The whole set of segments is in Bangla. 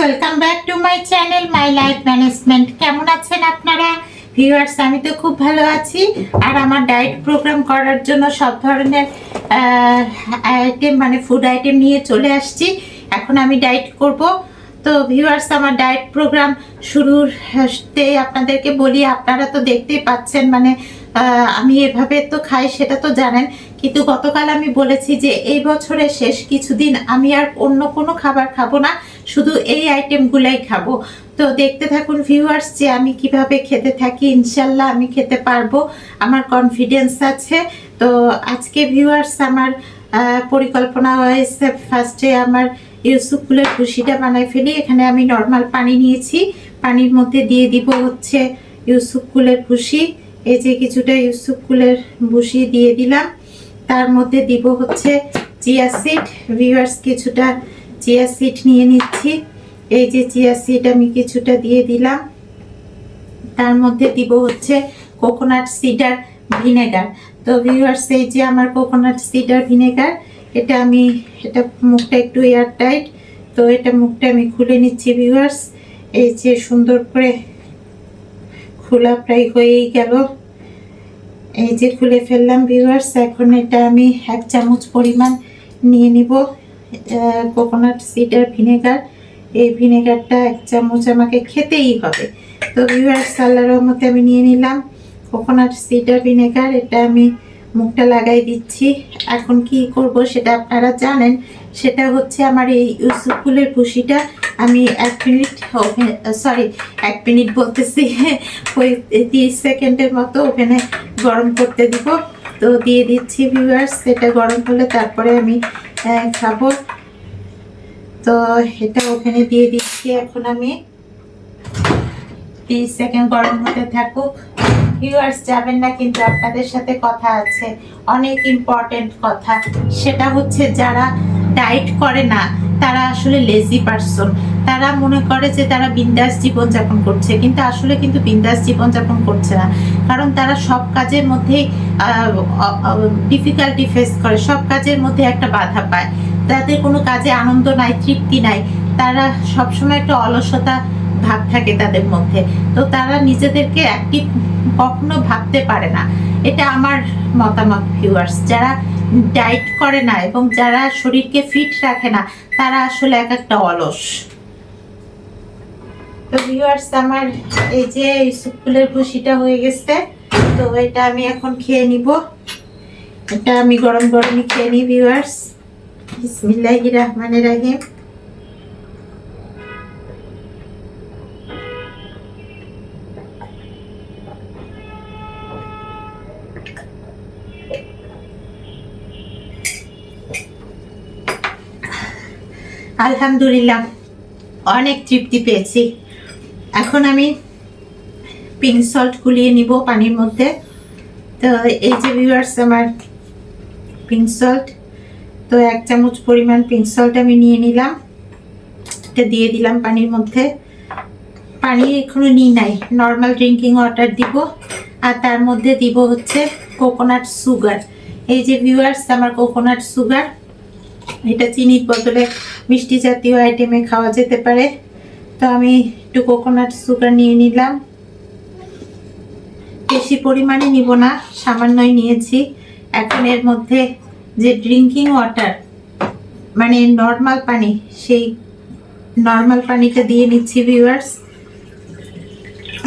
Welcome back to my channel my life management কেমন আছেন আপনারা? ভিউয়ার্স আমি তো খুব ভালো আছি। আর আমার ডায়েট প্রোগ্রাম করার জন্য সব ধরনের আইটেম মানে ফুড আইটেম নিয়ে চলে আসছি। এখন আমি ডায়েট করব। তো ভিউয়ার্স আমার ডায়েট প্রোগ্রাম শুরুর তে আপনাদেরকে বলি, আপনারা তো দেখতেই পাচ্ছেন মানে আমি এভাবে তো খাই, সেটা তো জানেন। কিন্তু গতকাল আমি বলেছি যে এই বছরের শেষ কিছুদিন আমি আর অন্য কোনো খাবার খাব না, শুধু এই আইটেমগুলাই খাব। তো দেখতে থাকুন ভিউয়ার্স যে আমি কীভাবে খেতে থাকি, ইনশাল্লাহ আমি খেতে পারব। আমার কনফিডেন্স আছে। তো আজকে ভিউয়ার্স আমার পরিকল্পনা হয়েছে ফার্স্টে আমার ইউসুফ ফুলের খুশিটা বানাই ফেলি। এখানে আমি নর্মাল পানি নিয়েছি। পানির মধ্যে দিয়ে দিব হচ্ছে ইউসুফ ফুলের খুশি এই যে কিছুটা ইউসুফ ফুলের ভুসি দিয়ে দিলাম। তার মধ্যে দিব হচ্ছে চিয়া সিড। ভিউয়ার্স, কিছুটা চিয়া সিড নিয়ে নিচ্ছি। এই যে চিয়া সিড আমি কিছুটা দিয়ে দিলাম। তার মধ্যে দিব হচ্ছে কোকোনাট সিডার ভিনেগার। তো ভিউয়ার্স, এই যে আমার কোকোনাট সিডার ভিনেগার, এটা আমি, এটা মুখটা একটু এয়ার টাইট তো এটা মুখটা আমি খুলে নিচ্ছি ভিউয়ার্স। এই যে সুন্দর করে খোলা প্রায় হয়েই গেল। এই যে খুলে ফেললাম ভিউয়ার্স এখন এটা আমি এক চামচ পরিমাণ নিয়ে নিব কোকোনাট সিডার ভিনেগার এই ভিনেগারটা এক চামচ আমাকে খেতেই হবে। তো ভিউয়ার্স আল্লাহর রহমতে আমি নিয়ে নিলাম কোকোনাট সিডার ভিনেগার এটা আমি মুখটা লাগাই দিচ্ছি। এখন কি করব সেটা আপনারা জানেন সেটা হচ্ছে আমার এই ইউসুফ ফুলের ভুসিটা আমি এক মিনিট সরি এক মিনিট বলতেছি, ওই তিরিশ সেকেন্ডের মতো ওভেনে গরম করতে দিব। তো দিয়ে দিচ্ছি ভিউয়ার্স এটা গরম হলে তারপরে আমি খাব। তো এটা ওখানে দিয়ে দিচ্ছি, এখন আমি তিরিশ সেকেন্ড গরম হতে থাকুক। ভিউয়ার্স যাবেন না, কিন্তু আপনাদের সাথে কথা আছে। অনেক ইম্পর্টেন্ট কথা। সেটা হচ্ছে যারা ডায়েট করে না, তারা আসলে লেজি পারসন তারা মনে করে যে তারা বিন্দাস জীবনযাপন করছে, কিন্তু আসলে কিন্তু বিন্দাস জীবনযাপন করছে না। কারণ তারা সব কাজের মধ্যেই ডিফিকাল্টি ফেস করে, সব কাজের মধ্যে একটা বাধা পায়। তাদের কোনো কাজে আনন্দ নাই, তৃপ্তি নাই। তারা সবসময় একটা অলসতা ভাব থাকে তাদের মধ্যে। তো তারা নিজেদেরকে অ্যাক্টিভ কখনো ভাবতে পারে না। এটা আমার মতামত ভিউয়ার্স যারা ডায়েট করে না এবং যারা শরীরকে ফিট রাখে না, তারা আসলে এক একটা অলস। তো ভিউয়ার্স আমার এই যে ফুলের ভুসিটা হয়ে গেছে, তো এটা আমি এখন খেয়ে নিব। এটা আমি গরম গরমই খেয়ে নিই ভিউয়ার্স বিসমিল্লাহির রহমানির রহিম। আলহামদুলিল্লাহ, অনেক তৃপ্তি পেয়েছি। এখন আমি পিঙ্ক সল্ট গুলিয়ে নিব পানির মধ্যে। তো এই যে ভিউয়ার্স আমার পিঙ্ক সল্ট তো এক চামচ পরিমাণ পিঙ্ক সল্ট আমি নিয়ে নিলাম। এটা দিয়ে দিলাম পানির মধ্যে। পানি এখনও নিই নাই নর্মাল ড্রিঙ্কিং ওয়াটার দিব। আর তার মধ্যে দিব হচ্ছে কোকোনাট সুগার এই যে ভিউয়ার্স আমার কোকোনাট সুগার এটা চিনির বদলে মিষ্টি জাতীয় আইটেমে খাওয়া যেতে পারে। তো আমি একটু কোকোনাট সুগার নিয়ে নিলাম। বেশি পরিমাণে নিব না, সামান্যই নিয়েছি। এখন এর মধ্যে যে ড্রিঙ্কিং ওয়াটার মানে নর্মাল পানি, সেই নর্মাল পানিটা দিয়ে নিচ্ছি ভিউয়ার্স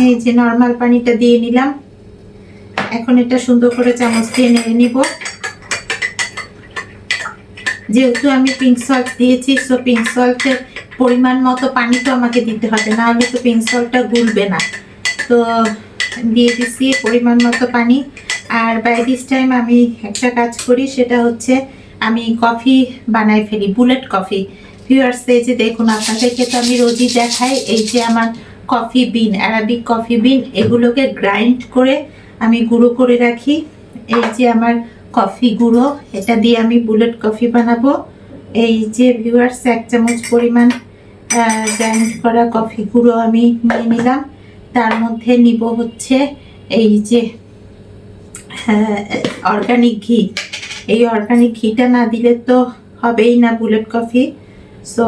এই যে নর্মাল পানিটা দিয়ে নিলাম। এখন এটা সুন্দর করে চামচ দিয়ে নেড়ে নিব। যেহেতু আমি পিঙ্ক সল্ট দিয়েছি সো পিঙ্ক সল্টের পরিমাণ মতো পানি তো আমাকে দিতে হবে, না হলে তো পিঙ্ক সল্টটা গুলবে না। তো দিয়ে দিচ্ছি পরিমাণ মতো পানি। আর বাই দিস টাইম আমি একটা কাজ করি, সেটা হচ্ছে আমি কফি বানাই ফেলি বুলেট কফি ভিউয়ার্স এই যে দেখুন, আপনাদেরকে তো আমি রোজই দেখাই, এই যে আমার coffee bean Arabic coffee bean এগুলোকে গ্রাইন্ড করে আমি গুঁড়ো করে রাখি। এই যে আমার কফি গুঁড়ো, এটা দিয়ে আমি বুলেট কফি বানাবো। এই যে ভিউয়ার্স এক চামচ পরিমাণ গ্রাইন্ড করা কফি গুঁড়ো আমি নিয়ে নিলাম। তার মধ্যে নিব হচ্ছে এই যে অর্গানিক ঘি। এই অর্গানিক ঘিটা না দিলে তো হবেই না বুলেট কফি। সো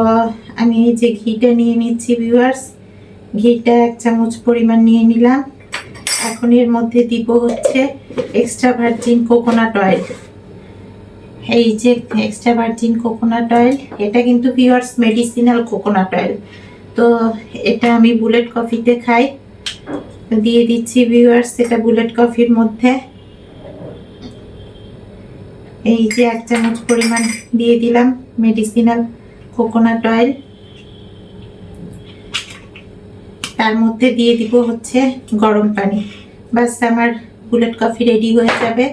আমি এই যে ঘিটা নিয়ে নিচ্ছি ভিউয়ার্স ঘিটা এক চামচ পরিমাণ নিয়ে নিলাম। এখন এর মধ্যে দিব হচ্ছে এক্সট্রা ভার্জিন কোকোনাট অয়েল এই যে এক্সট্রা ভার্জিন কোকোনাট অয়েল এটা কিন্তু ভিউয়ার্স মেডিসিনাল কোকোনাট অয়েল তো এটা আমি বুলেট কফিতে খাই। দিয়ে দিচ্ছি ভিউয়ার্স এটা বুলেট কফির মধ্যে। এই যে এক চামচ পরিমাণ দিয়ে দিলাম মেডিসিনাল কোকোনাট অয়েল তার মধ্যে দিয়ে দিব হচ্ছে গরম পানি। বাস আমার বুলেট কফি রেডি হয়ে যাবে।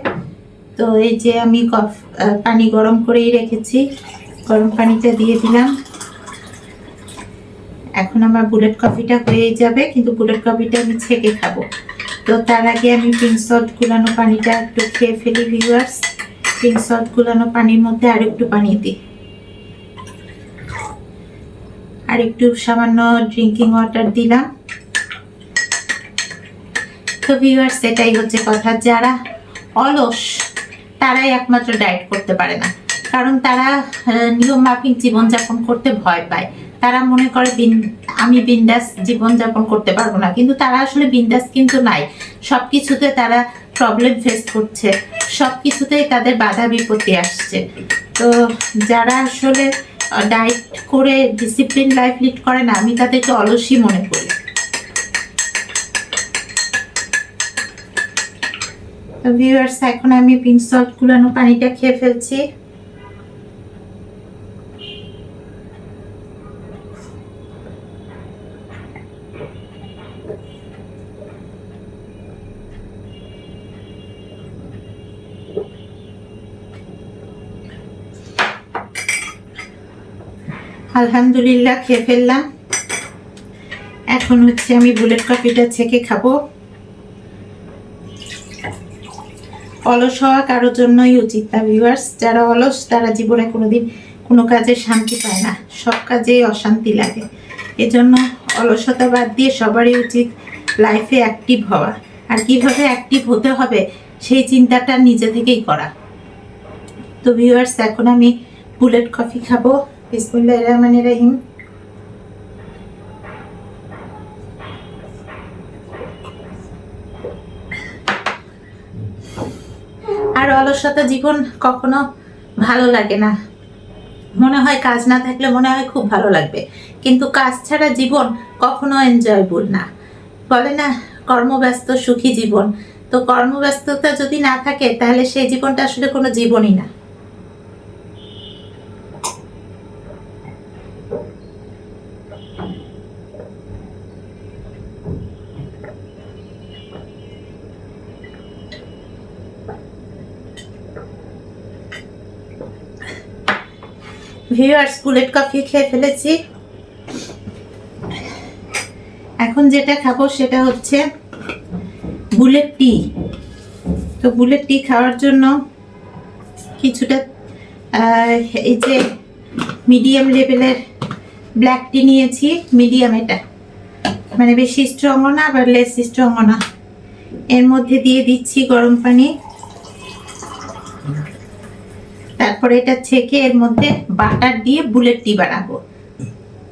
তো এই যে আমি কফ পানি গরম করেই রেখেছি। গরম পানিটা দিয়ে দিলাম। এখন আমার বুলেট কফিটা হয়ে যাবে, কিন্তু বুলেট কফিটা আমি ছেঁকে খাব। তো তার আগে আমি পিঙ্ক সল্ট গুলানো পানিটা একটু খেয়ে ফেলি ভিউয়ার্স পিঙ্ক সল্ট গুলানো পানির মধ্যে আর একটু পানি দিই। আর একটু সামান্য ড্রিঙ্কিং ওয়াটার দিলাম। তো ভিউয়ার্স এটাই হচ্ছে কথা। যারা অলস, তারাই একমাত্র ডায়েট করতে পারে না। কারণ তারা নিয়ম মাফিক জীবনযাপন করতে ভয় পায়। তারা মনে করে আমি বিন্দাস জীবনযাপন করতে পারব না। কিন্তু তারা আসলে বিন্দাস কিন্তু নাই। সব কিছুতে তারা প্রবলেম ফেস করছে। সব কিছুতেই তাদের বাধা বিপত্তি আসছে। তো যারা আসলে ডায়েট করে ডিসিপ্লিন লাইফ লিড করে না, আমি তাদেরকে অলসই মনে করি। ভিউয়ার্স এখন আমি পিঙ্ক সল্ট গুলানো পানিটা খেয়ে ফেলছি। আলহামদুলিল্লাহ, খেয়ে ফেললাম। এখন হচ্ছে আমি বুলেট কফিটা ছেঁকে খাব। অলস হওয়া কারোর জন্যই উচিত না ভিউয়ার্স যারা অলস, তারা জীবনে কোনোদিন কোনো কাজে শান্তি পায় না। সব কাজেই অশান্তি লাগে। এজন্য অলসতা বাদ দিয়ে সবারই উচিত লাইফে অ্যাক্টিভ হওয়া। আর কীভাবে অ্যাক্টিভ হতে হবে, সেই চিন্তাটা নিজে থেকেই করা। তো ভিউয়ার্স এখন আমি বুলেট কফি খাব। বিসমুল্লাহ রহমান রাহিম। আর অলসতা জীবন কখনো ভালো লাগে না। মনে হয় কাজ না থাকলে মনে হয় খুব ভালো লাগবে। কিন্তু কাজ ছাড়া জীবন কখনো এনজয়বল না। বলে না, কর্মব্যস্ত সুখী জীবন। তো কর্মব্যস্ততা যদি না থাকে, তাহলে সেই জীবনটা আসলে কোনো জীবনই না। ভিউয়ার্স বুলেট কফি খেয়ে ফেলেছি। এখন যেটা খাব সেটা হচ্ছে বুলেট টি। তো বুলেট টি খাওয়ার জন্য কিছুটা এই যে মিডিয়াম লেভেলের ব্ল্যাক টি নিয়েছি, মিডিয়াম এটা। মানে বেশি স্ট্রংও না, আবার লেস স্ট্রংও না। এর মধ্যে দিয়ে দিচ্ছি গরম পানি। তারপরে এটা ছেঁকে এর মধ্যে বাটার দিয়ে বুলেট টি বানাবো।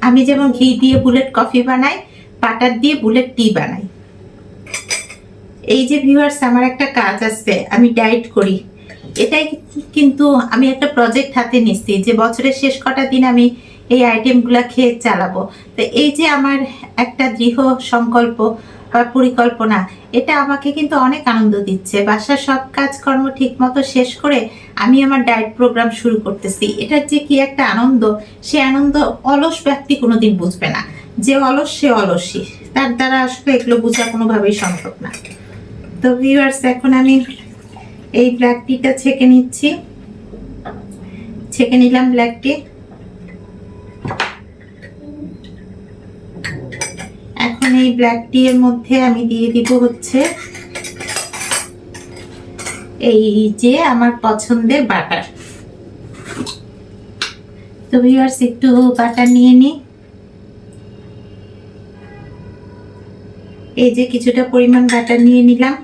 আমি যেমন ঘি দিয়ে বুলেট কফি বানাই, বাটার দিয়ে বুলেট টি বানাই। এই যে ভিউয়ার্স আমার একটা কাজ আছে, আমি ডায়েট করি। এটাই কিন্তু আমি একটা প্রজেক্ট হাতে নিচ্ছি যে বছরের শেষ কটা দিন আমি এই আইটেমগুলো খেয়ে চালাবো। তো এই যে আমার একটা দৃঢ় সংকল্প পরিকল্পনা। এটা আমাকে কিন্তু অনেক আনন্দ দিচ্ছে। বাসার সব কাজকর্ম ঠিক মতো শেষ করে আমি আমার ডায়েট প্রোগ্রাম শুরু করতেছি। এটার যে কি একটা আনন্দ, সে আনন্দ অলস ব্যক্তি কোনোদিন বুঝবে না। যে অলস, সে অলসই। তার দ্বারা আসলে এগুলো বোঝা কোনোভাবেই সম্ভব না। তো ভিউয়ার্স এখন আমি এই ব্ল্যাক টিটা ছেঁকে নিচ্ছি। ছেঁকে নিলাম ব্ল্যাক টি এখন এই ব্ল্যাক টি এর মধ্যে আমি দিয়ে দিব হচ্ছে এই যে আমার পছন্দের বাটার তো ভিউয়ার্স একটু বাটার নিয়ে নিই এই যে কিছুটা পরিমাণ বাটার নিয়ে নিলাম।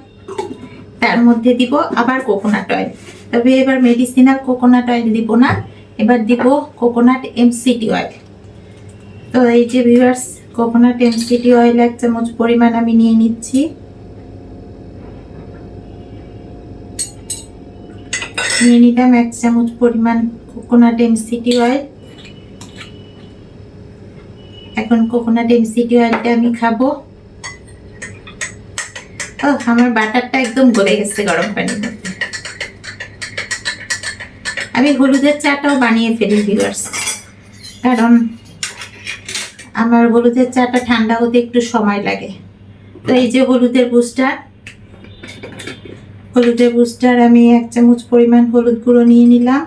তার মধ্যে দিব আবার কোকোনাট অয়েল তবে এবার মেডিসিনাল কোকোনাট অয়েল দিব না। এবার দিব কোকোনাট এমসিটি অয়েল তো এই যে ভিউয়ার্স কোকোনাট এমসিটি অয়েল এক চামচ পরিমাণ আমি নিয়ে নিচ্ছি। নিয়ে নিলাম এক চামচ পরিমাণ কোকোনাট এমসিটি অয়েল এখন কোকোনাট এমসিটি অয়েলটা আমি খাব। ও আমার বাটারটা একদম গলে গেছে গরম পানিতে আমি হলুদের চাটাও বানিয়ে ফেলি ভিউয়ার্স কারণ আমার হলুদের চাটা ঠান্ডা হতে একটু সময় লাগে। তো এই যে হলুদের বুস্টার হলুদের বুস্টার আমি এক চামচ পরিমাণ হলুদ গুঁড়ো নিয়ে নিলাম।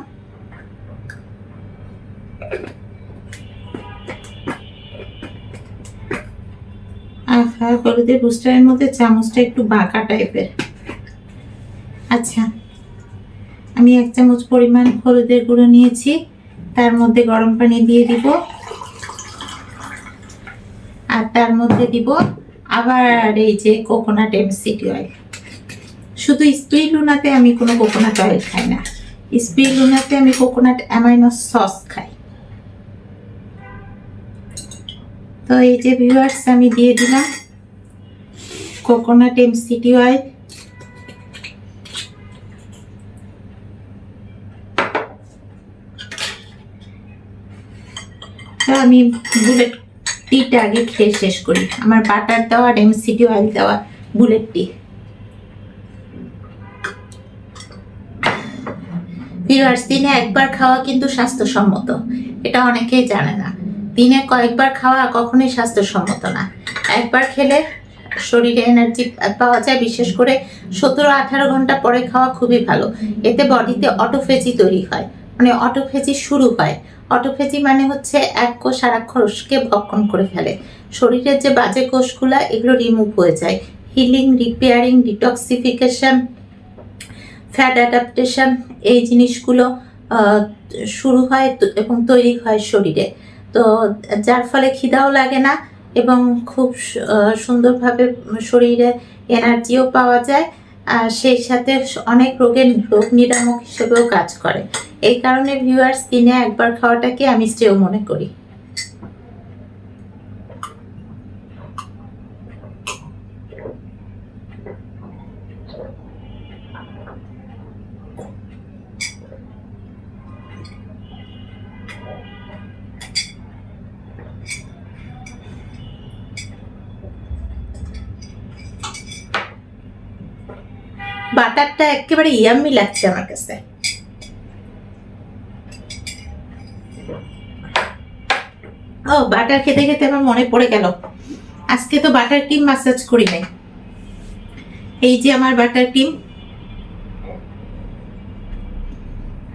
আহা হলুদের বুস্টারের মধ্যে চামচটা একটু বাঁকা টাইপের। আচ্ছা আমি এক চামচ পরিমাণ হলুদের গুঁড়ো নিয়েছি, তার মধ্যে গরম পানি দিয়ে দিব। আর তার মধ্যে দিব। আবার এই যে কোকোনাট এমসিটি অয়েল শুধু স্প্রিলুনাতে আমি কোনো কোকোনাট অয়েল খাই না। স্প্রিলুনাতে আমি কোকোনাট অ্যামাইনো সস খাই। তো এই যে ভিউয়ার্স আমি দিয়ে দিলাম কোকোনাট এমসিটি অয়েল আমি বুলেট টিটা আগে খেয়ে শেষ করি। আমার বাটার দেওয়া আর এমসিটি অয়েল দেওয়া বুলেট টি ভিউয়ার্স দিনে একবার খাওয়া কিন্তু স্বাস্থ্যসম্মত। এটা অনেকেই জানে না। দিনে কয়েকবার খাওয়া কখনোই স্বাস্থ্যসম্মত না। একবার খেলে শরীরে এনার্জি পাওয়া যায়, বিশেষ করে সতেরো আঠারো ঘণ্টা পরে খাওয়া খুবই ভালো। এতে বডিতে অটোফেজি তৈরি হয়। মানে অটোফেজি শুরু হয়। অটোফেজি মানে হচ্ছে এক কোষ আর এক কোষকে ভক্ষণ করে ফেলে। শরীরের যে বাজে কোষগুলা, এগুলো রিমুভ হয়ে যায়। Healing repairing detoxification fat adaptation এই জিনিসগুলো শুরু হয় এবং তৈরি হয় শরীরে। তো যার ফলে খিদাও লাগে না এবং খুব সুন্দরভাবে শরীরে এনার্জিও পাওয়া যায়। আর সেই সাথে অনেক রোগের রোগ নিরামক হিসেবেও কাজ করে। এই কারণে ভিউয়ার স্কিনে একবার খাওয়াটাকে আমি স্টেও মনে করি বাটারটা একেবারে ইয়াম্মি লাগছে আমার কাছে। ও, বাটার খেতে খেতে আমার মনে পড়ে গেল। আজকে তো বাটার ক্রিম মাসাজ করি নাই। এই যে আমার বাটার ক্রিম।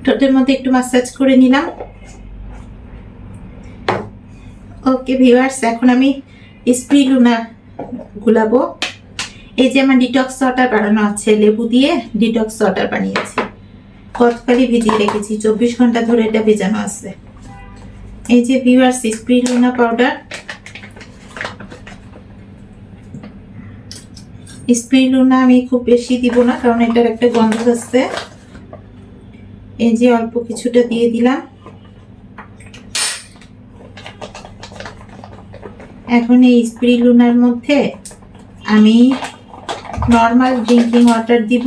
ঠোঁটের মধ্যে একটু মাসাজ করে নিলাম। ওকে ভিউয়ার্স এখন আমি স্প্রিলুনা গুলাবো। এই যে আমার ডিটক্স ওয়াটার বানানো আছে, লেবু দিয়ে ডিটক্স ওয়াটার বানিয়েছি। গতকালই ভিজিয়ে রেখেছি, চব্বিশ ঘণ্টা ধরে এটা ভেজানো আছে। এই যে ভিউয়ার্স স্প্রিলুনা পাউডার স্প্রিলুনা আমি খুব বেশি দিব না, কারণ এটার একটা গন্ধ আছে। এই যে অল্প কিছুটা দিয়ে দিলাম। এখন এই স্প্রিলুনার মধ্যে আমি নর্মাল ড্রিঙ্কিং ওয়াটার দিব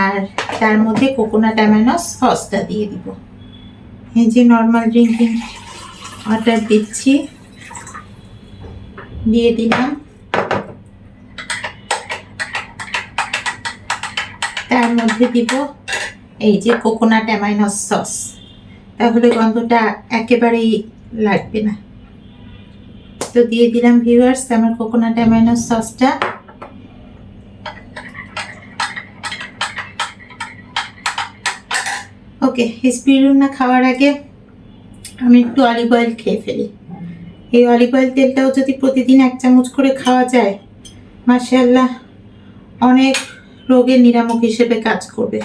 আর তার মধ্যে কোকোনাট অ্যামাইনো সসটা দিয়ে দিব। এই যে নর্মাল ড্রিঙ্কিং ওয়াটার দিচ্ছি। দিয়ে দিলাম। তার মধ্যে দিব এই যে কোকোনাট অ্যামাইনো সস। তাহলে গন্ধটা একেবারেই লাগবে না। তো দিয়ে দিলাম ভিউয়ার্স আমার কোকোনাট অ্যামাইনো সসটা। ওকে স্পিরুনা খাওয়ার আগে আমি একটু অলিভ অয়েল খেয়ে ফেলি। এই অলিভ অয়েল তেলটাও যদি প্রতিদিন এক চামচ করে খাওয়া যায় মাশাল্লাহ অনেক রোগের নিরামক হিসেবে কাজ করবে।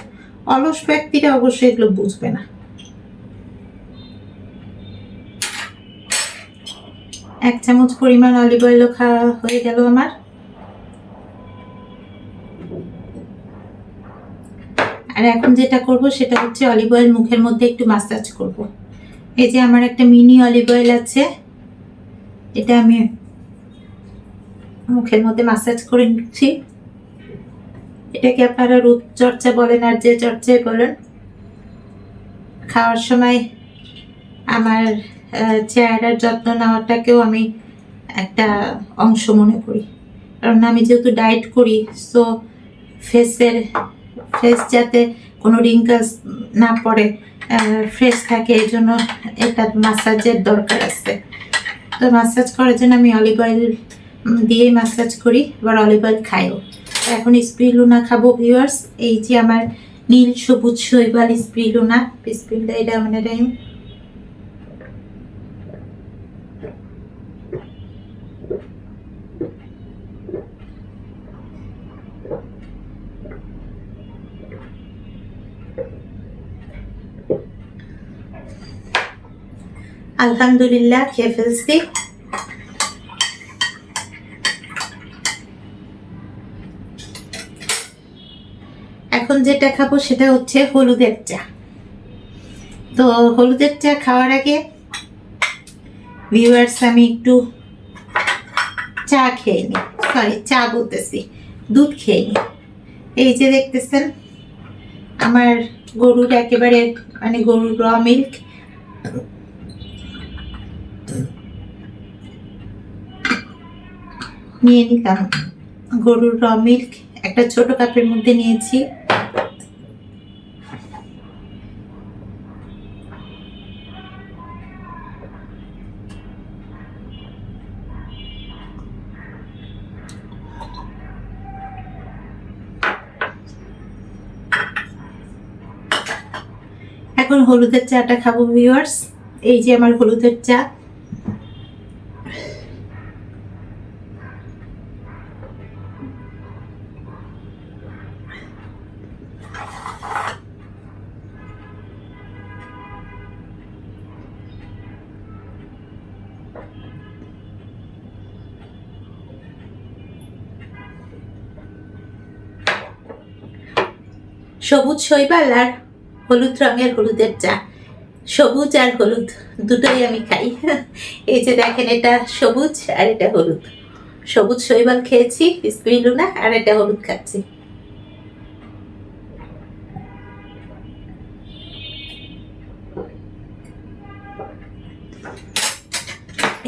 অলস ব্যক্তিরা অবশ্যই এগুলো বুঝবে না। এক চামচ পরিমাণ অলিভ অয়েলও খাওয়া হয়ে গেল আমার। আর এখন যেটা করব সেটা হচ্ছে অলিভ অয়েল মুখের মধ্যে একটু মাসাজ করব। এই যে আমার একটা মিনি অলিভ অয়েল আছে, এটা আমি মুখের মধ্যে মাসাজ করে নিচ্ছি। এটাকে আপনারা রূপচর্চা বলেন আর যে চর্চাই বলেন। খাওয়ার সময় আমার চেহারার যত্ন নেওয়াটাকেও আমি একটা অংশ মনে করি। কারণ আমি যেহেতু ডায়েট করি সো ফেসের ফেস যাতে কোনো রিঙ্কাস না পড়ে ফ্রেশ থাকে এই জন্য এটা মাসাজের দরকার আছে। তো মাসাজ করার জন্য আমি অলিভ অয়েল দিয়ে মাসাজ করি আবার অলিভ অয়েল খাইও। এখন স্প্রিলুনা খাব ভিওয়ার্স এই যে আমার নীল সবুজ শৈবাল স্প্রিলুনা স্প্রিলটা এটা মানে আলহামদুলিল্লাহ খেয়ে ফেলছি এখন যেটা খাব সেটা হচ্ছে হলুদের চা। তো হলুদের চা খাওয়ার আগে ভিউয়ার্স আমি একটু চা খেয়ে নিই। সরি চা বলতেছি, দুধ খেয়ে নিই। এই যে দেখতেছেন, আমার গরুর একেবারে মানে গরুর র মিল্ক নিয়ে নিলাম গরুর র মিল্ক একটা ছোট কাপের মধ্যে নিয়েছি। এখন হলুদের চাটা খাব ভিউয়ার্স এই যে আমার হলুদের চা। সবুজ শৈবাল আর হলুদ রঙের হলুদের চা। সবুজ আর হলুদ দুটোই আমি খাই। এই যে দেখেন, এটা সবুজ আর এটা হলুদ। সবুজ শৈবাল খেয়েছি স্পিরুনা আর এটা হলুদ খাচ্ছি।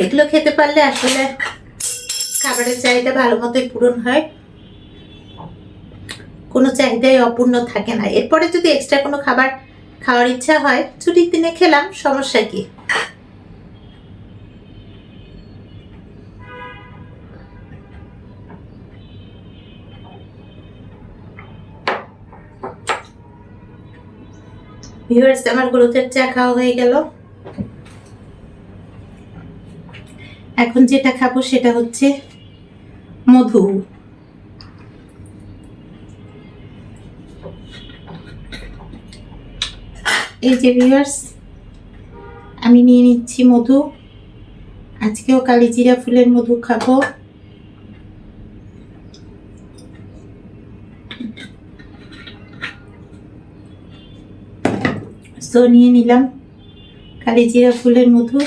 এগুলো খেতে পারলে আসলে খাবারের চাহিদা ভালো মতোই পূরণ হয়। কোনো চাহিদাই অপূর্ণ থাকে না। এরপরে যদি এক্সট্রা কোনো খাবার খাওয়ার ইচ্ছা হয়, ছুটির দিনে খেলাম, সমস্যা কি? আমার হলুদের চা খাওয়া হয়ে গেল। এখন যেটা খাব সেটা হচ্ছে মধু। এই যে ভিউয়ার্স আমি নিয়ে নিচ্ছি মধু। আজকেও কালিজিরা ফুলের মধু খাব। সো নিয়ে নিলাম কালিজিরা ফুলের মধু।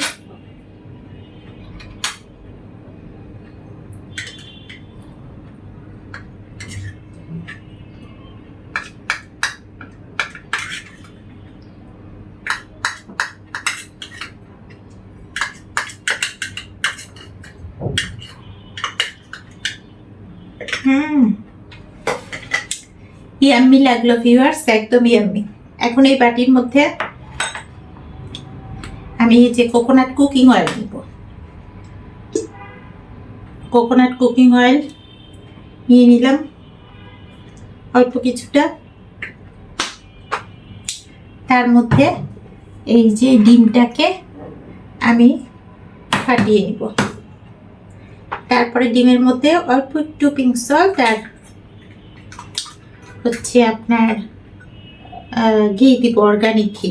ইয়াম্মি লাগল ভিউয়ার্স একদম ইয়াম্মি। এখন এই বাটির মধ্যে আমি যে কোকোনাট কুকিং অয়েল নিব কোকোনাট কুকিং অয়েল নিয়ে নিলাম, অল্প কিছুটা। তার মধ্যে এই যে ডিমটাকে আমি ফাটিয়ে নিব। তারপরে ডিমের মধ্যে অল্প একটু পিঙ্ক সল্ট আর হচ্ছে আপনার ঘি দিব অর্গানিক ঘি।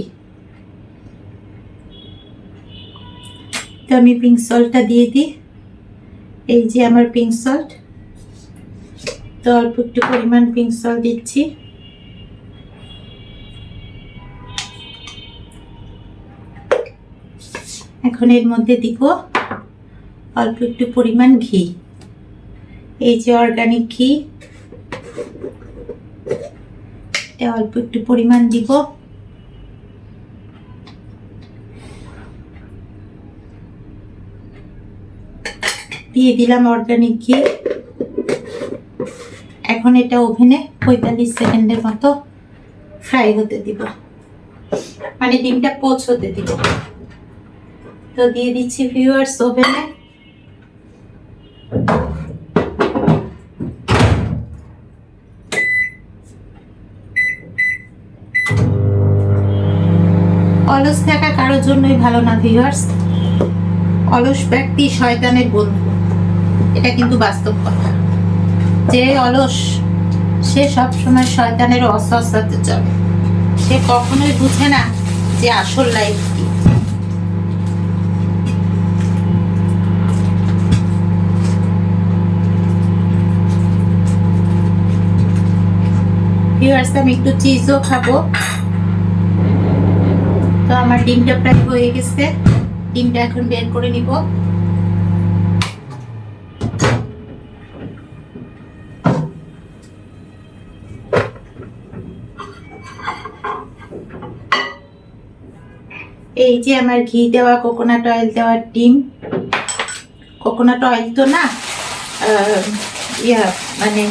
তো আমি পিঙ্ক সল্টটা দিয়ে দিই। এই যে আমার পিঙ্ক সল্ট তো অল্প একটু পরিমাণ পিঙ্ক সল্ট দিচ্ছি। এখন এর মধ্যে দিব অল্প একটু পরিমাণ ঘি। এই যে অর্গানিক ঘি। এটা অল্প একটু পরিমাণ দিব। দিয়ে দিলাম অর্গানিক ঘি। এখন এটা ওভেনে পঁয়তাল্লিশ সেকেন্ডের মতো ফ্রাই হতে দিব। মানে ডিমটা পোচ হতে দিব। তো দিয়ে দিচ্ছি ভিউয়ার্স ওভেনে। জন্যই ভালো না ভিউয়ার্স অলস ব্যক্তি শয়তানের বন্ধু। এটা কিন্তু বাস্তব কথা। যে অলস, সে সব সময় শয়তানের অস্ত্রে চলে। সে কখনোই বুঝে না যে আসল লাইফ কি। আমি একটু চিজও খাব। তো আমার ডিমটা প্রায় হয়ে গেছে। ডিমটা এখন বের করে নিব। এই যে আমার ঘি দেওয়া কোকোনাট অয়েল দেওয়ার ডিম। কোকোনাট অয়েল তো না ইয়া মানে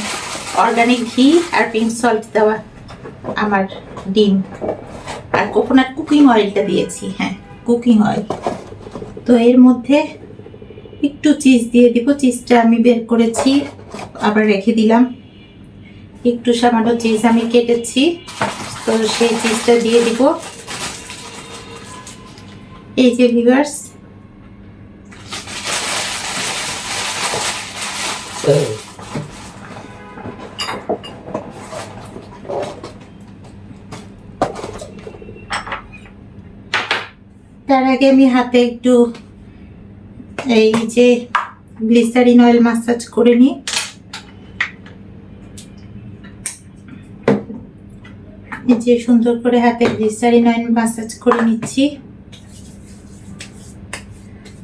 অর্গানিক ঘি আর পিঙ্ক সল্ট দেওয়া আমার ডিম। আর কোকোনাট কুকিং অয়েলটা দিয়েছি হ্যাঁ কুকিং অয়েল তো এর মধ্যে একটু চিজ দিয়ে দিব চিজটা আমি বের করেছি, আবার রেখে দিলাম। একটু সামান্য চিজ আমি কেটেছি, তো সেই চিজটা দিয়ে দিব। এই যে ভিভার্স তার আগে আমি হাতে একটু এই যে গ্লিসারিন অয়েল মাসাজ করে নিই। যে সুন্দর করে হাতে গ্লিসারিন অয়েল মাসাজ করে নিচ্ছি।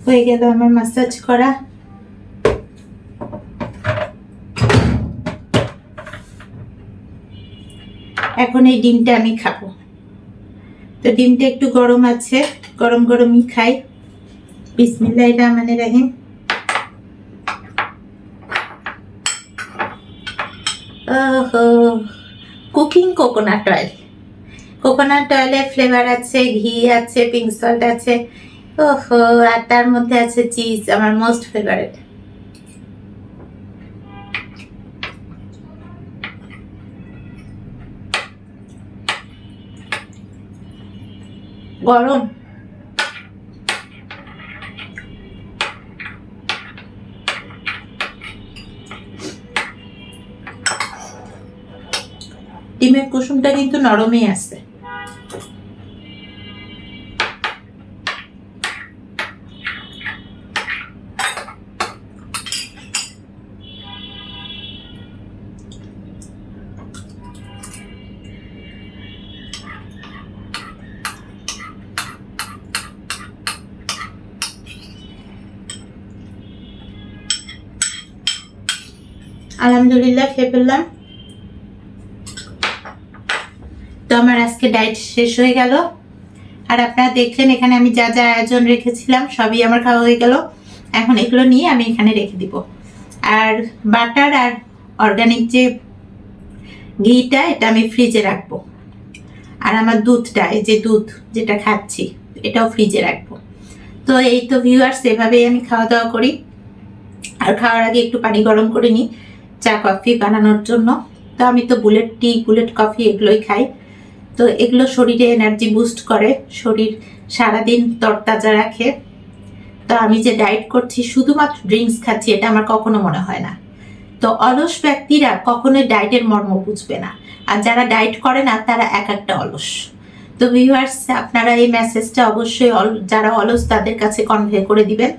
হয়ে গেল আমার মাসাজ করা। এখন এই ডিমটা আমি খাব। তো ডিমটা একটু গরম আছে। গরম গরমই খাই। বিসমিল্লাহ রহমানির রহিম। Cooking coconut oil. কোকোনাট অয়েলের ফ্লেভার আছে, ঘি আছে পিঙ্ক সল্ট আছে। ওহো, আর তার মধ্যে আছে চিজ আমার মোস্ট ফেভারিট গরম। ডিমের কুসুমটা কিন্তু নরমই আছে। আলহামদুলিল্লাহ খেয়ে ফেললাম তো আমার আজকে ডায়েট শেষ হয়ে গেল। আর আপনারা দেখলেন, এখানে আমি যা যা আয়োজন রেখেছিলাম, সবই আমার খাওয়া হয়ে গেল। এখন এগুলো নিয়ে আমি এখানে রেখে দিব। আর বাটার আর অর্গানিক যে ঘিটা, এটা আমি ফ্রিজে রাখব। আর আমার দুধটা, এই যে দুধ যেটা খাচ্ছি, এটাও ফ্রিজে রাখব। তো এই তো ভিউয়ার্স এভাবেই আমি খাওয়া দাওয়া করি। আর খাওয়ার আগে একটু পানি গরম করে নিই, চা, কফি বানানোর জন্য। তো আমি তো বুলেট টি বুলেট কফি এগুলোই খাই। তো এগুলো শরীরে এনার্জি বুস্ট করে, শরীর সারাদিন তরতাজা রাখে। তো আমি যে ডায়েট করছি, শুধুমাত্র ড্রিঙ্কস খাচ্ছি, এটা আমার কখনো মনে হয় না। তো অলস ব্যক্তিরা কখনোই ডায়েটের মর্ম বুঝবে না। আর যারা ডায়েট করে না, তারা এক একটা অলস। তো ভিউয়ার্স আপনারা এই মেসেজটা অবশ্যই যারা অলস, তাদের কাছে কনভে করে দিবেন।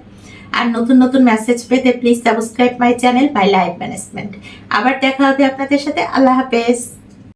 আর নতুন নতুন মেসেজ পেতে please subscribe my channel my life management আবার দেখা হবে আপনাদের সাথে। আল্লাহ হাফেজ।